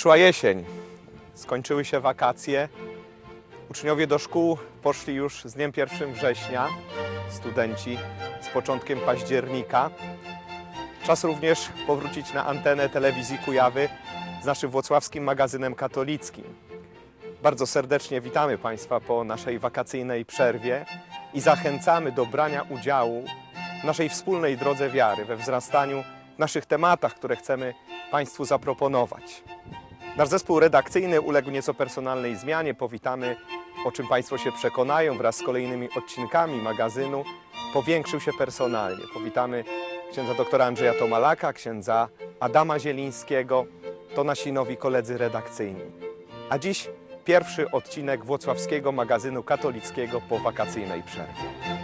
Przyszła jesień, skończyły się wakacje. Uczniowie do szkół poszli już z dniem 1 września, studenci z początkiem października. Czas również powrócić na antenę telewizji Kujawy z naszym włocławskim magazynem katolickim. Bardzo serdecznie witamy Państwa po naszej wakacyjnej przerwie i zachęcamy do brania udziału w naszej wspólnej drodze wiary, we wzrastaniu naszych tematach, które chcemy Państwu zaproponować. Nasz zespół redakcyjny uległ nieco personalnej zmianie. Powitamy, o czym Państwo się przekonają wraz z kolejnymi odcinkami magazynu. Powiększył się personalnie. Powitamy księdza doktora Andrzeja Tomalaka, księdza Adama Zielińskiego. To nasi nowi koledzy redakcyjni. A dziś pierwszy odcinek włocławskiego magazynu katolickiego po wakacyjnej przerwie.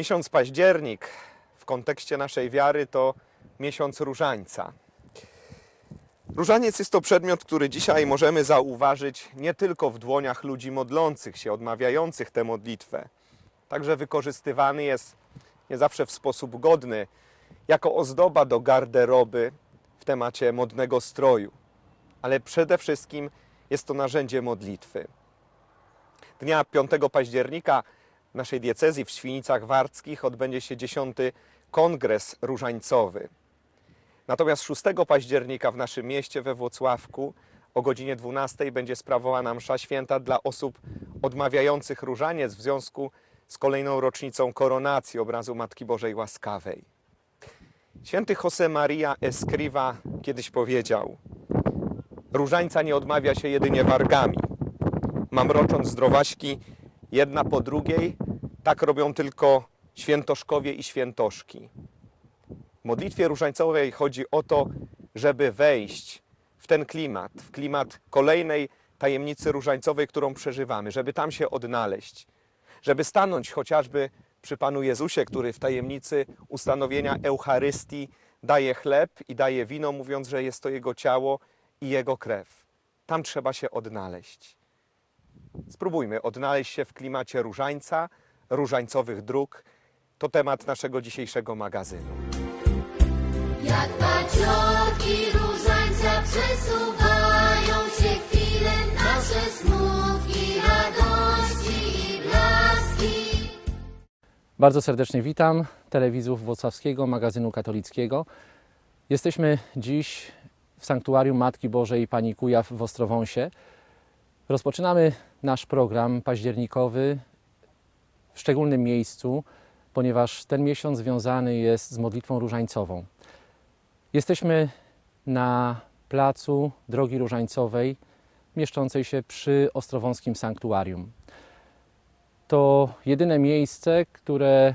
Miesiąc październik w kontekście naszej wiary to miesiąc różańca. Różaniec jest to przedmiot, który dzisiaj możemy zauważyć nie tylko w dłoniach ludzi modlących się, odmawiających tę modlitwę. Także wykorzystywany jest nie zawsze w sposób godny, jako ozdoba do garderoby w temacie modnego stroju. Ale przede wszystkim jest to narzędzie modlitwy. Dnia 5 października naszej diecezji w Świnicach Warckich odbędzie się 10 kongres różańcowy. Natomiast 6 października w naszym mieście we Włocławku o godzinie 12 będzie sprawowana msza święta dla osób odmawiających różaniec w związku z kolejną rocznicą koronacji obrazu Matki Bożej Łaskawej. Święty Jose Maria Escriva kiedyś powiedział: Różańca nie odmawia się jedynie wargami. Mamrocząc zdrowaśki jedna po drugiej, tak robią tylko świętoszkowie i świętoszki. W modlitwie różańcowej chodzi o to, żeby wejść w ten klimat, w klimat kolejnej tajemnicy różańcowej, którą przeżywamy, żeby tam się odnaleźć, żeby stanąć chociażby przy Panu Jezusie, który w tajemnicy ustanowienia Eucharystii daje chleb i daje wino, mówiąc, że jest to Jego ciało i Jego krew. Tam trzeba się odnaleźć. Spróbujmy odnaleźć się w klimacie różańca, różańcowych dróg. To temat naszego dzisiejszego magazynu. Jak paciorki różańca przesuwają się chwile nasze smutki, radości i blaski. Bardzo serdecznie witam telewizów włocławskiego magazynu katolickiego. Jesteśmy dziś w sanktuarium Matki Bożej Pani Kujaw w Ostrowąsie. Rozpoczynamy nasz program październikowy w szczególnym miejscu, ponieważ ten miesiąc związany jest z modlitwą różańcową. Jesteśmy na placu Drogi Różańcowej, mieszczącej się przy Ostrowąskim Sanktuarium. To jedyne miejsce, które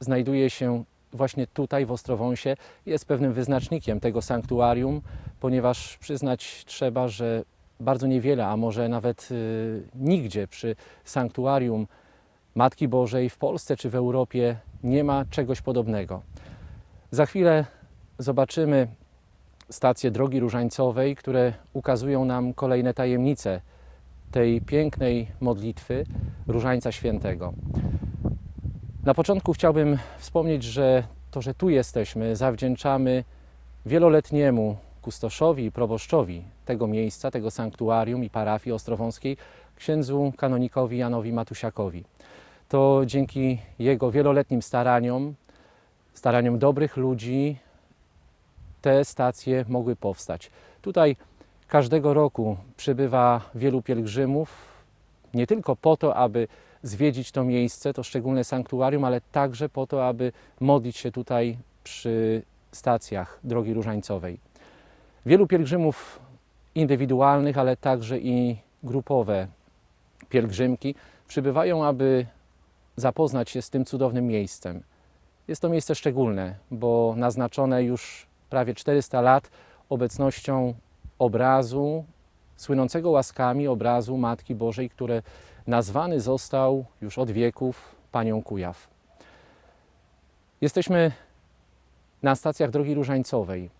znajduje się właśnie tutaj w Ostrowąsie, jest pewnym wyznacznikiem tego sanktuarium, ponieważ przyznać trzeba, że bardzo niewiele, a może nawet y, nigdzie przy sanktuarium Matki Bożej w Polsce czy w Europie nie ma czegoś podobnego. Za chwilę zobaczymy stacje Drogi Różańcowej, które ukazują nam kolejne tajemnice tej pięknej modlitwy Różańca Świętego. Na początku chciałbym wspomnieć, że to, że tu jesteśmy, zawdzięczamy wieloletniemu kustoszowi i proboszczowi tego miejsca, tego sanktuarium i parafii ostrowąskiej, księdzu kanonikowi Janowi Matusiakowi. To dzięki jego wieloletnim staraniom, staraniom dobrych ludzi, te stacje mogły powstać. Tutaj każdego roku przybywa wielu pielgrzymów, nie tylko po to, aby zwiedzić to miejsce, to szczególne sanktuarium, ale także po to, aby modlić się tutaj przy stacjach Drogi Różańcowej. Wielu pielgrzymów indywidualnych, ale także i grupowe pielgrzymki przybywają, aby zapoznać się z tym cudownym miejscem. Jest to miejsce szczególne, bo naznaczone już prawie 400 lat obecnością obrazu, słynącego łaskami obrazu Matki Bożej, który nazwany został już od wieków Panią Kujaw. Jesteśmy na stacjach Drogi Różańcowej.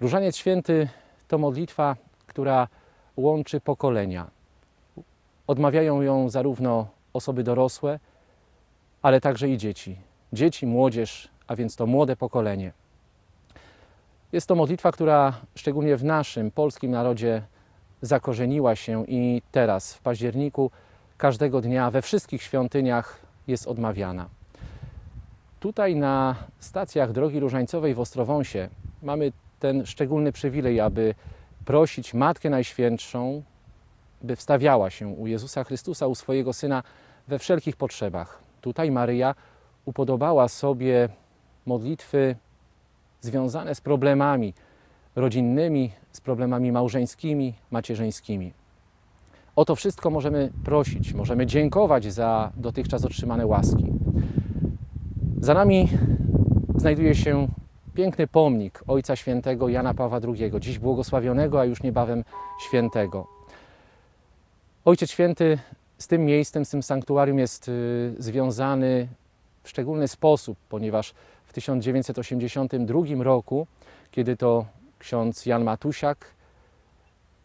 Różaniec Święty to modlitwa, która łączy pokolenia. Odmawiają ją zarówno osoby dorosłe, ale także i dzieci. Dzieci, młodzież, a więc to młode pokolenie. Jest to modlitwa, która szczególnie w naszym polskim narodzie zakorzeniła się i teraz, w październiku, każdego dnia we wszystkich świątyniach jest odmawiana. Tutaj na stacjach drogi różańcowej w Ostrowąsie mamy ten szczególny przywilej, aby prosić Matkę Najświętszą, by wstawiała się u Jezusa Chrystusa, u swojego Syna we wszelkich potrzebach. Tutaj Maryja upodobała sobie modlitwy związane z problemami rodzinnymi, z problemami małżeńskimi, macierzyńskimi. O to wszystko możemy prosić, możemy dziękować za dotychczas otrzymane łaski. Za nami znajduje się piękny pomnik Ojca Świętego Jana Pawła II, dziś błogosławionego, a już niebawem świętego. Ojciec Święty z tym miejscem, z tym sanktuarium jest y, związany w szczególny sposób, ponieważ w 1982 roku, kiedy to ksiądz Jan Matusiak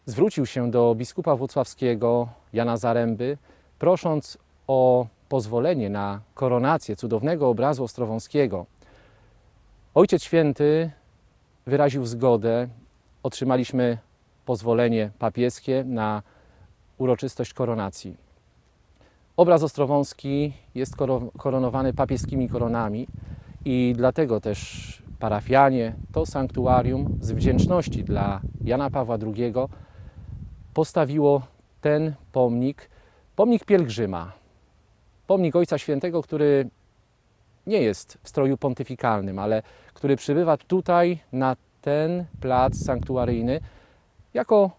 zwrócił się do biskupa włocławskiego Jana Zaręby, prosząc o pozwolenie na koronację cudownego obrazu Ostrowąskiego. Ojciec Święty wyraził zgodę, otrzymaliśmy pozwolenie papieskie na uroczystość koronacji. Obraz Ostrowąski jest koro- koronowany papieskimi koronami i dlatego też parafianie to sanktuarium z wdzięczności dla Jana Pawła II postawiło ten pomnik, pomnik pielgrzyma, pomnik Ojca Świętego, który nie jest w stroju pontyfikalnym, ale który przybywa tutaj na ten plac sanktuaryjny jako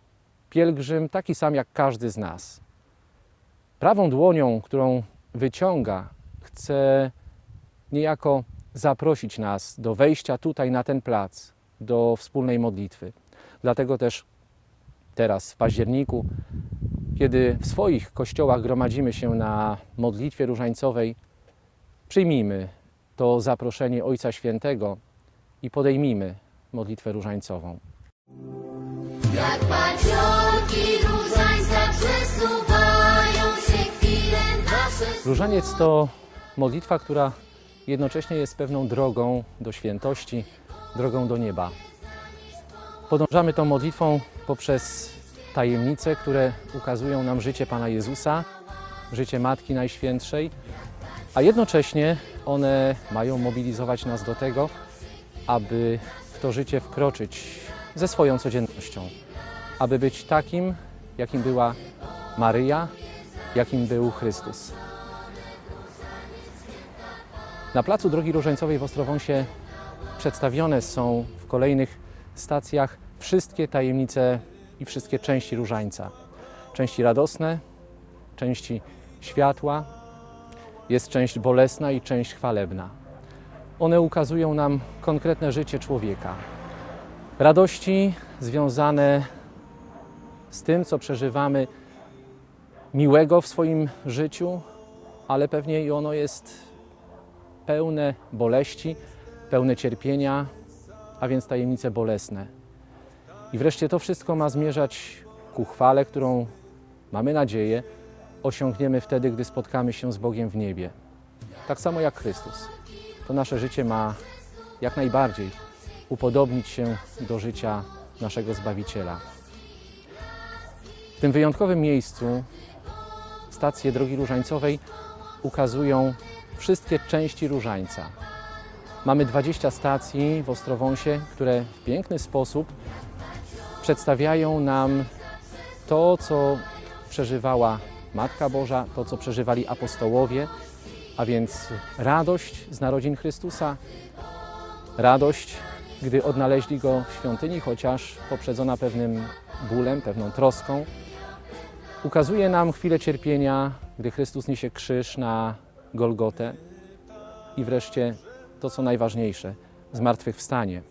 pielgrzym taki sam jak każdy z nas. Prawą dłonią, którą wyciąga, chce niejako zaprosić nas do wejścia tutaj na ten plac, do wspólnej modlitwy. Dlatego też teraz w październiku, kiedy w swoich kościołach gromadzimy się na modlitwie różańcowej, przyjmijmy to zaproszenie Ojca Świętego i podejmijmy modlitwę różańcową. Jak Różaniec to modlitwa, która jednocześnie jest pewną drogą do świętości, drogą do nieba. Podążamy tą modlitwą poprzez tajemnice, które ukazują nam życie Pana Jezusa, życie Matki Najświętszej, a jednocześnie one mają mobilizować nas do tego, aby w to życie wkroczyć ze swoją codziennością, aby być takim, jakim była Maryja, jakim był Chrystus. Na placu Drogi Różańcowej w Ostrowąsie przedstawione są w kolejnych stacjach wszystkie tajemnice i wszystkie części różańca. Części radosne, części światła, jest część bolesna i część chwalebna. One ukazują nam konkretne życie człowieka. Radości związane z tym, co przeżywamy miłego w swoim życiu, ale pewnie i ono jest pełne boleści, pełne cierpienia, a więc tajemnice bolesne. I wreszcie to wszystko ma zmierzać ku chwale, którą mamy nadzieję osiągniemy wtedy, gdy spotkamy się z Bogiem w niebie. Tak samo jak Chrystus. To nasze życie ma jak najbardziej upodobnić się do życia naszego Zbawiciela. W tym wyjątkowym miejscu stacje Drogi Różańcowej ukazują wszystkie części różańca. Mamy 20 stacji w Ostrowąsie, które w piękny sposób przedstawiają nam to, co przeżywała Matka Boża, to, co przeżywali apostołowie, a więc radość z narodzin Chrystusa, radość, gdy odnaleźli Go w świątyni, chociaż poprzedzona pewnym bólem, pewną troską. Ukazuje nam chwilę cierpienia, gdy Chrystus niesie krzyż na Golgotę i wreszcie to, co najważniejsze, zmartwychwstanie.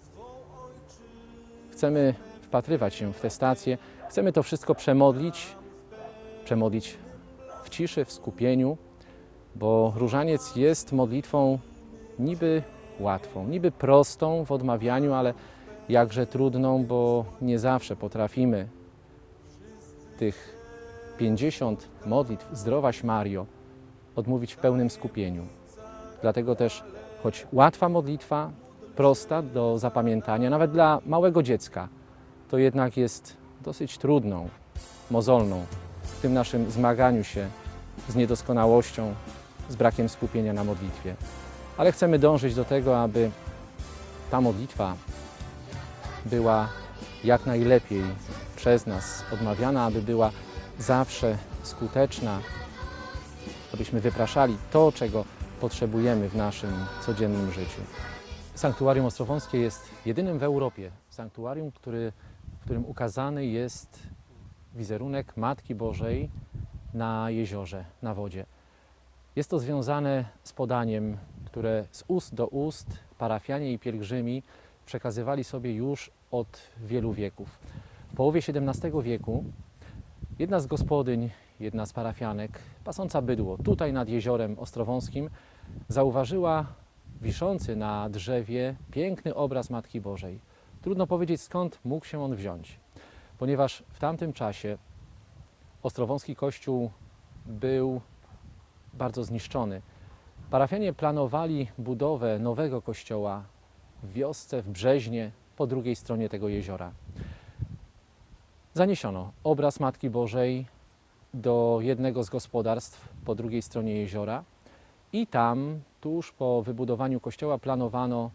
Chcemy wpatrywać się w te stacje, chcemy to wszystko przemodlić, przemodlić w ciszy, w skupieniu, bo różaniec jest modlitwą niby łatwą, niby prostą w odmawianiu, ale jakże trudną, bo nie zawsze potrafimy tych 50 modlitw Zdrowaś Mario odmówić w pełnym skupieniu. Dlatego też, choć łatwa modlitwa, prosta do zapamiętania, nawet dla małego dziecka, to jednak jest dosyć trudną, mozolną w tym naszym zmaganiu się z niedoskonałością, z brakiem skupienia na modlitwie. Ale chcemy dążyć do tego, aby ta modlitwa była jak najlepiej przez nas odmawiana, aby była zawsze skuteczna, abyśmy wypraszali to, czego potrzebujemy w naszym codziennym życiu. Sanktuarium Ostrowąskie jest jedynym w Europie sanktuarium, który, w którym ukazany jest wizerunek Matki Bożej na jeziorze, na wodzie. Jest to związane z podaniem, które z ust do ust parafianie i pielgrzymi przekazywali sobie już od wielu wieków. W połowie XVII wieku jedna z gospodyń, jedna z parafianek, pasąca bydło tutaj nad jeziorem Ostrowąskim, zauważyła wiszący na drzewie piękny obraz Matki Bożej. Trudno powiedzieć skąd mógł się on wziąć, ponieważ w tamtym czasie Ostrowąski kościół był bardzo zniszczony. Parafianie planowali budowę nowego kościoła w wiosce, w Brzeźnie, po drugiej stronie tego jeziora. Zaniesiono obraz Matki Bożej do jednego z gospodarstw po drugiej stronie jeziora i tam, tuż po wybudowaniu kościoła, planowano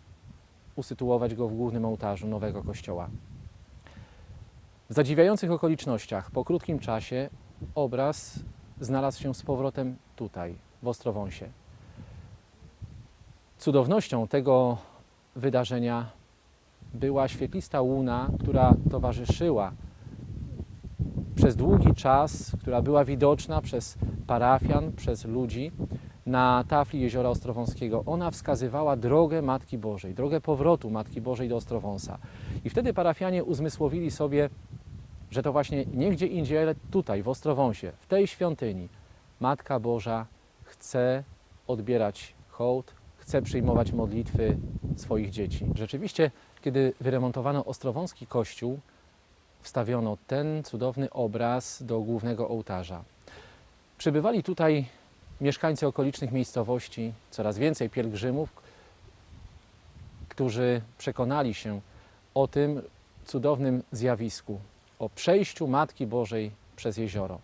usytuować go w głównym ołtarzu nowego kościoła. W zadziwiających okolicznościach, po krótkim czasie, obraz znalazł się z powrotem tutaj, w Ostrowąsie. Cudownością tego wydarzenia była świetlista łuna, która towarzyszyła przez długi czas, która była widoczna przez parafian, przez ludzi na tafli jeziora Ostrowąskiego. Ona wskazywała drogę Matki Bożej, drogę powrotu Matki Bożej do Ostrowąsa. I wtedy parafianie uzmysłowili sobie, że to właśnie nie gdzie indziej, ale tutaj, w Ostrowąsie, w tej świątyni, Matka Boża chce odbierać hołd, chce przyjmować modlitwy swoich dzieci. Rzeczywiście, kiedy wyremontowano Ostrowąski kościół, wstawiono ten cudowny obraz do głównego ołtarza. Przybywali tutaj mieszkańcy okolicznych miejscowości, coraz więcej pielgrzymów, którzy przekonali się o tym cudownym zjawisku, o przejściu Matki Bożej przez jezioro.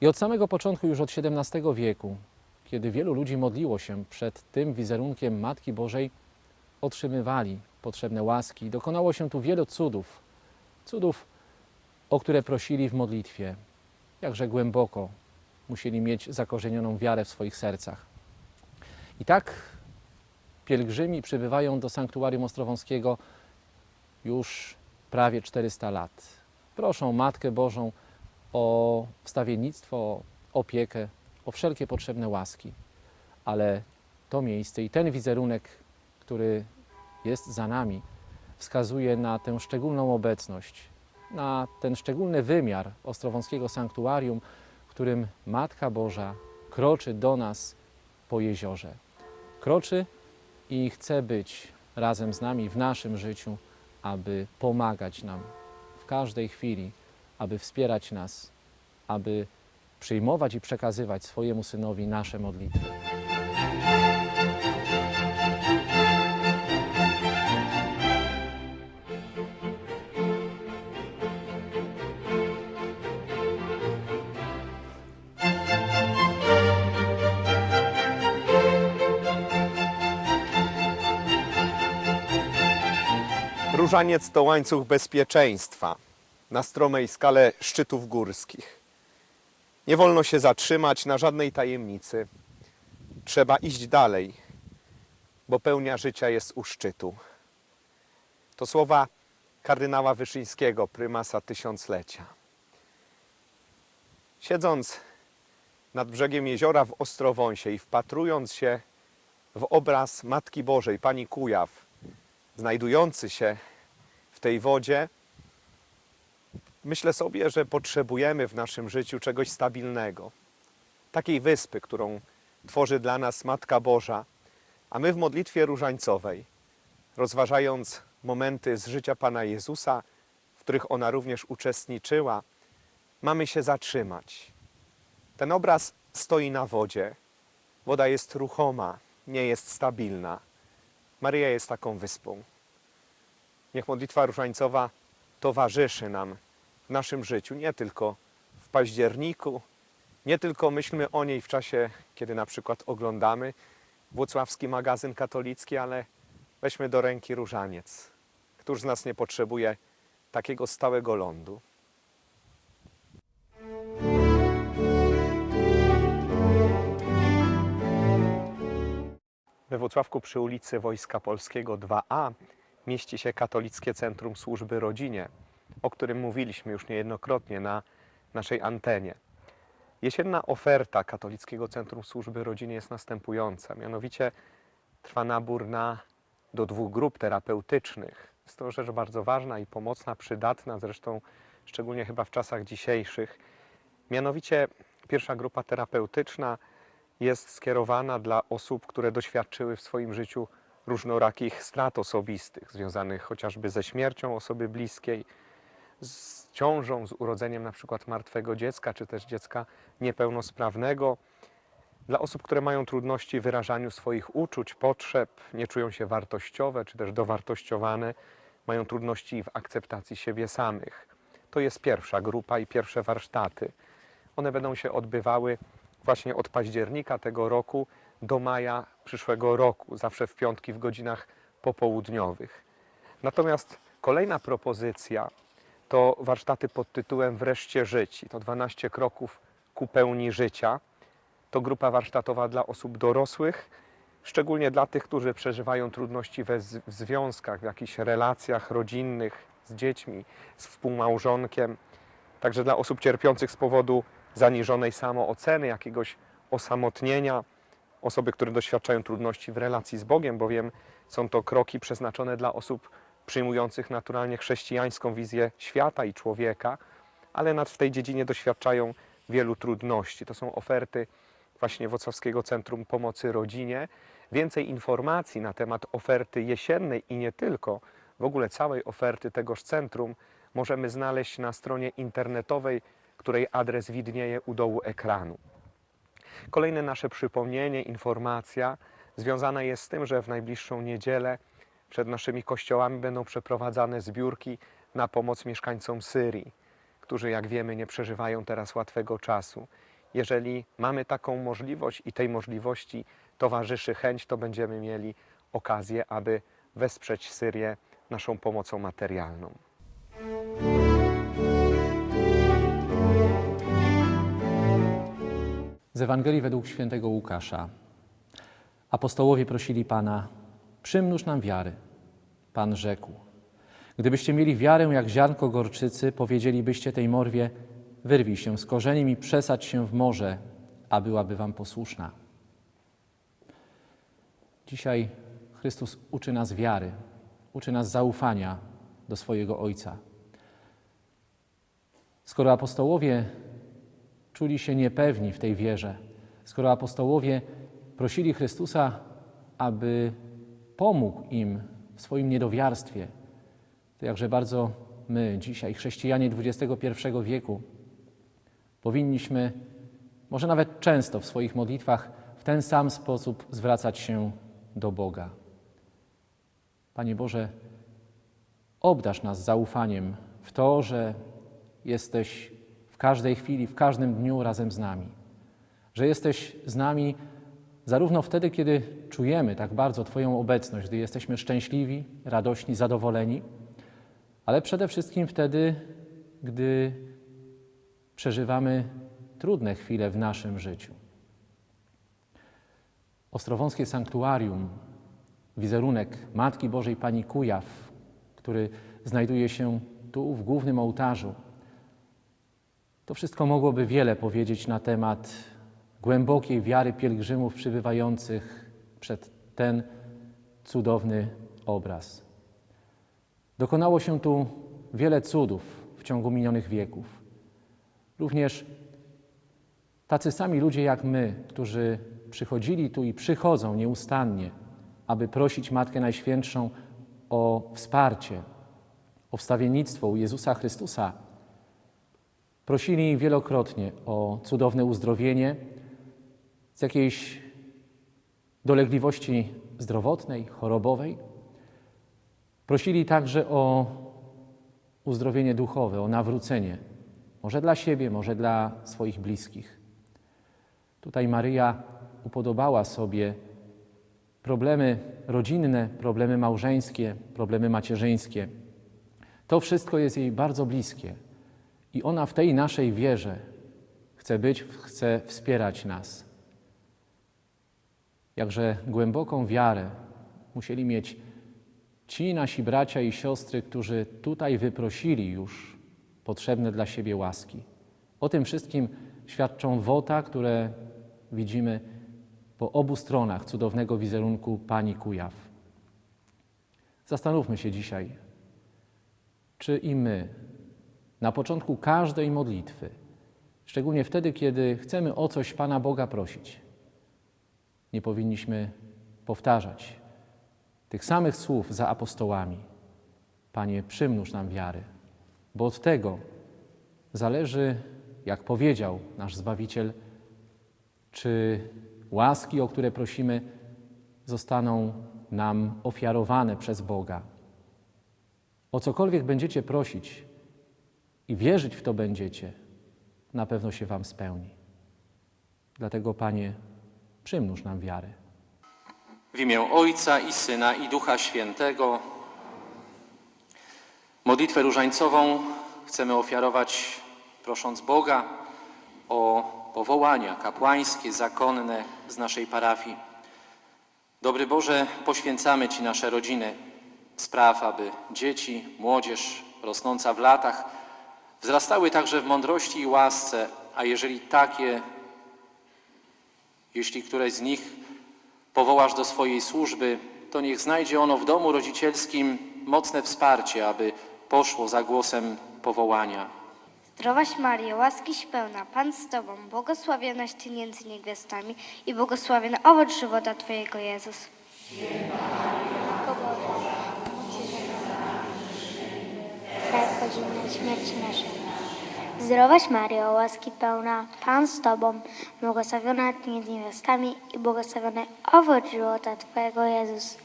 I od samego początku, już od XVII wieku, kiedy wielu ludzi modliło się przed tym wizerunkiem Matki Bożej, otrzymywali potrzebne łaski. Dokonało się tu wielu cudów, cudów, o które prosili w modlitwie, jakże głęboko musieli mieć zakorzenioną wiarę w swoich sercach. I tak pielgrzymi przybywają do sanktuarium Ostrowąskiego już prawie 400 lat. Proszą Matkę Bożą o wstawiennictwo, o opiekę, o wszelkie potrzebne łaski. Ale to miejsce i ten wizerunek, który jest za nami, wskazuje na tę szczególną obecność, na ten szczególny wymiar Ostrowąskiego Sanktuarium, w którym Matka Boża kroczy do nas po jeziorze. Kroczy i chce być razem z nami w naszym życiu, aby pomagać nam w każdej chwili, aby wspierać nas, aby przyjmować i przekazywać swojemu synowi nasze modlitwy. Różaniec to łańcuch bezpieczeństwa na stromej skale szczytów górskich. Nie wolno się zatrzymać na żadnej tajemnicy. Trzeba iść dalej, bo pełnia życia jest u szczytu. To słowa kardynała Wyszyńskiego, prymasa tysiąclecia. Siedząc nad brzegiem jeziora w Ostrowąsie i wpatrując się w obraz Matki Bożej, Pani Kujaw, znajdujący się tej wodzie, myślę sobie, że potrzebujemy w naszym życiu czegoś stabilnego. Takiej wyspy, którą tworzy dla nas Matka Boża, a my w modlitwie różańcowej, rozważając momenty z życia Pana Jezusa, w których ona również uczestniczyła, mamy się zatrzymać. Ten obraz stoi na wodzie. Woda jest ruchoma, nie jest stabilna. Maryja jest taką wyspą. Niech modlitwa różańcowa towarzyszy nam w naszym życiu, nie tylko w październiku, nie tylko myślmy o niej w czasie, kiedy na przykład oglądamy włocławski magazyn katolicki, ale weźmy do ręki różaniec. Któż z nas nie potrzebuje takiego stałego lądu? We Włocławku przy ulicy Wojska Polskiego 2A mieści się Katolickie Centrum Służby Rodzinie, o którym mówiliśmy już niejednokrotnie na naszej antenie. Jesienna oferta Katolickiego Centrum Służby Rodzinie jest następująca. Mianowicie trwa nabór na, do dwóch grup terapeutycznych. Jest to rzecz bardzo ważna i pomocna, przydatna, zresztą szczególnie chyba w czasach dzisiejszych. Mianowicie pierwsza grupa terapeutyczna jest skierowana dla osób, które doświadczyły w swoim życiu różnorakich strat osobistych, związanych chociażby ze śmiercią osoby bliskiej, z ciążą, z urodzeniem na przykład martwego dziecka, czy też dziecka niepełnosprawnego. Dla osób, które mają trudności w wyrażaniu swoich uczuć, potrzeb, nie czują się wartościowe, czy też dowartościowane, mają trudności w akceptacji siebie samych. To jest pierwsza grupa i pierwsze warsztaty. One będą się odbywały właśnie od października tego roku do maja przyszłego roku, zawsze w piątki w godzinach popołudniowych. Natomiast kolejna propozycja to warsztaty pod tytułem Wreszcie żyć. To 12 kroków ku pełni życia. To grupa warsztatowa dla osób dorosłych, szczególnie dla tych, którzy przeżywają trudności we, w związkach, w jakichś relacjach rodzinnych z dziećmi, z współmałżonkiem. Także dla osób cierpiących z powodu zaniżonej samooceny, jakiegoś osamotnienia, osoby, które doświadczają trudności w relacji z Bogiem, bowiem są to kroki przeznaczone dla osób przyjmujących naturalnie chrześcijańską wizję świata i człowieka, ale nad w tej dziedzinie doświadczają wielu trudności. To są oferty właśnie Wrocławskiego Centrum Pomocy Rodzinie. Więcej informacji na temat oferty jesiennej i nie tylko, w ogóle całej oferty tegoż centrum możemy znaleźć na stronie internetowej, której adres widnieje u dołu ekranu. Kolejne nasze przypomnienie, informacja związana jest z tym, że w najbliższą niedzielę przed naszymi kościołami będą przeprowadzane zbiórki na pomoc mieszkańcom Syrii, którzy, jak wiemy, nie przeżywają teraz łatwego czasu. Jeżeli mamy taką możliwość i tej możliwości towarzyszy chęć, to będziemy mieli okazję, aby wesprzeć Syrię naszą pomocą materialną. Z Ewangelii według świętego Łukasza. Apostołowie prosili Pana, przymnóż nam wiary. Pan rzekł, gdybyście mieli wiarę jak ziarnko gorczycy, powiedzielibyście tej morwie, wyrwij się z korzeniem i przesadź się w morze, a byłaby wam posłuszna. Dzisiaj Chrystus uczy nas wiary, uczy nas zaufania do swojego Ojca. Skoro apostołowie czuli się niepewni w tej wierze, skoro apostołowie prosili Chrystusa, aby pomógł im w swoim niedowiarstwie, to jakże bardzo my, dzisiaj, chrześcijanie XXI wieku, powinniśmy, może nawet często w swoich modlitwach, w ten sam sposób zwracać się do Boga. Panie Boże, obdarz nas zaufaniem w to, że jesteś każdej chwili, w każdym dniu razem z nami. Że jesteś z nami zarówno wtedy, kiedy czujemy tak bardzo Twoją obecność, gdy jesteśmy szczęśliwi, radośni, zadowoleni, ale przede wszystkim wtedy, gdy przeżywamy trudne chwile w naszym życiu. Ostrowąskie Sanktuarium, wizerunek Matki Bożej Pani Kujaw, który znajduje się tu w głównym ołtarzu, to wszystko mogłoby wiele powiedzieć na temat głębokiej wiary pielgrzymów przybywających przed ten cudowny obraz. Dokonało się tu wiele cudów w ciągu minionych wieków. Również tacy sami ludzie jak my, którzy przychodzili tu i przychodzą nieustannie, aby prosić Matkę Najświętszą o wsparcie, o wstawiennictwo u Jezusa Chrystusa, Prosili wielokrotnie o cudowne uzdrowienie z jakiejś dolegliwości zdrowotnej, chorobowej. Prosili także o uzdrowienie duchowe, o nawrócenie, może dla siebie, może dla swoich bliskich. Tutaj Maryja upodobała sobie problemy rodzinne, problemy małżeńskie, problemy macierzyńskie. To wszystko jest jej bardzo bliskie i ona w tej naszej wierze chce być, chce wspierać nas. Jakże głęboką wiarę musieli mieć ci nasi bracia i siostry, którzy tutaj wyprosili już potrzebne dla siebie łaski. O tym wszystkim świadczą wota, które widzimy po obu stronach cudownego wizerunku Pani Kujaw. Zastanówmy się dzisiaj, czy i my na początku każdej modlitwy, szczególnie wtedy, kiedy chcemy o coś Pana Boga prosić, nie powinniśmy powtarzać tych samych słów za apostołami. Panie, przymnóż nam wiary, bo od tego zależy, jak powiedział nasz Zbawiciel, czy łaski, o które prosimy, zostaną nam ofiarowane przez Boga. O cokolwiek będziecie prosić i wierzyć w to będziecie, na pewno się Wam spełni. Dlatego, Panie, przymnóż nam wiarę. W imię Ojca i Syna i Ducha Świętego modlitwę różańcową chcemy ofiarować prosząc Boga o powołania kapłańskie, zakonne z naszej parafii. Dobry Boże, poświęcamy Ci nasze rodziny. Spraw, aby dzieci, młodzież rosnąca w latach wzrastały także w mądrości i łasce, a jeżeli takie, jeśli któreś z nich powołasz do swojej służby, to niech znajdzie ono w domu rodzicielskim mocne wsparcie, aby poszło za głosem powołania. Zdrowaś Maryjo, łaskiś pełna, Pan z Tobą, błogosławionaś Ty między niewiastami i błogosławiony owoc żywota Twojego Jezus. wchodzi na śmierć naszą. Zdrowaś Maryjo, łaski pełna, Pan z Tobą, błogosławiona Ty między niewiastami i błogosławiony owoc żywota Twojego Jezus.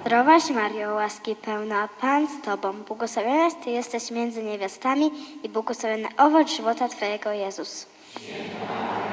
Zdrowaś Maryjo, łaski pełna, Pan z Tobą, błogosławionaś Ty jesteś między niewiastami i błogosławiony owoc żywota Twojego Jezus. Zdrowaś